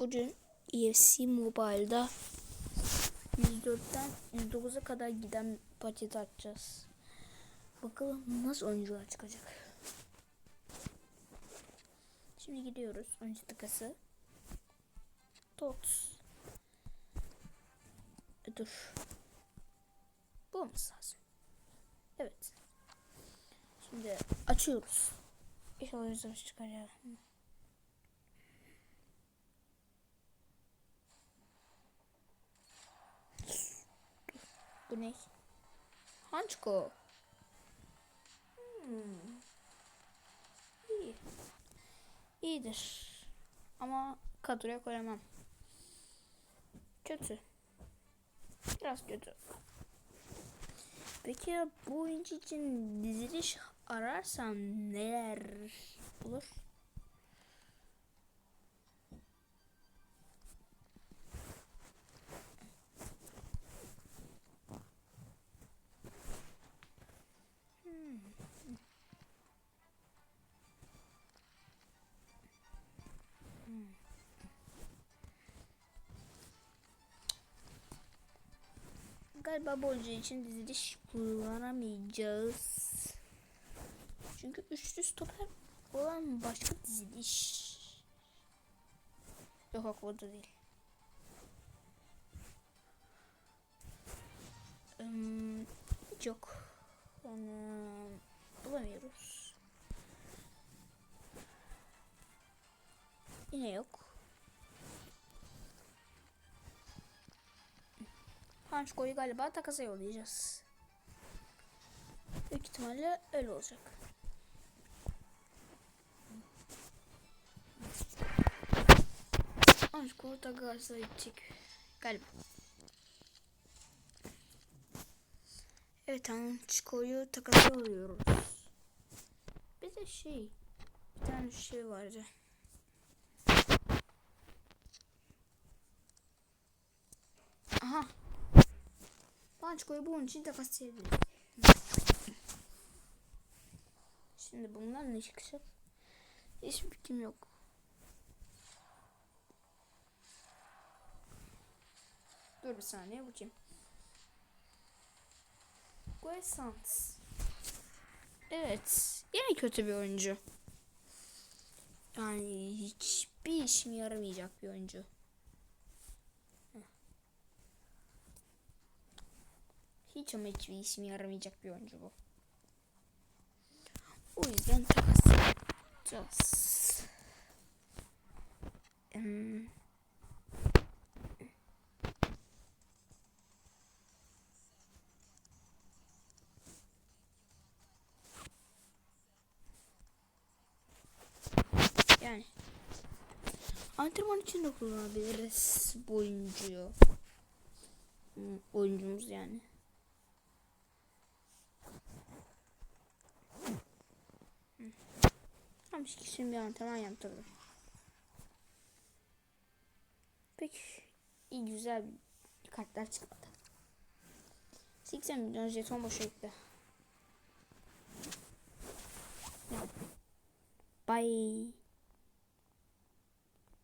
Bugün EFC Mobile'da 104'ten 109'a kadar giden paket açacağız. Bakalım nasıl oyuncular çıkacak. Şimdi gidiyoruz. Oyuncu tıkası. Tot. E, dur. Bu olması lazım. Evet. Şimdi açıyoruz. İnşallah yüzümüz çıkacak. Bu ne? Hmm. İyi. İyidir. Ama kadroya koyamam. Kötü. Biraz kötü. Peki bu oyuncu için diziliş ararsam neler Galiba bu oyuncu için diziliş kullanamayacağız. Çünkü üçlü stoper olan başka diziliş. Yok yok o da değil. Hmm, hiç yok. Yani bulamıyoruz. Yine yok. Hançko'yu galiba takasa yollayacağız. Büyük ihtimalle öyle olacak. Hançko takasa gidecek. Galiba. Evet Hançko'yu takasa yolluyoruz. Bir de şey bir tane şey vardı. Pançko'yu bunun için takaslayabiliriz. Şimdi bunlar ne çıkacak? Hiç fikrim yok. Dur bir saniye bakayım. Guesant. Evet. Yine kötü bir oyuncu. Yani hiçbir işime yaramayacak bir oyuncu. Hiç ama hiçbir işime yaramayacak bir oyuncu bu. O yüzden takas yapacağız. Hmm. Yani antrenman için de kullanabiliriz bu oyuncuyu. Hmm, oyuncumuz yani. Tam şimdi bir antrenman yaptırdım. Peki iyi güzel kartlar çıkmadı. 80 milyon jeton boşa gitti. Bye.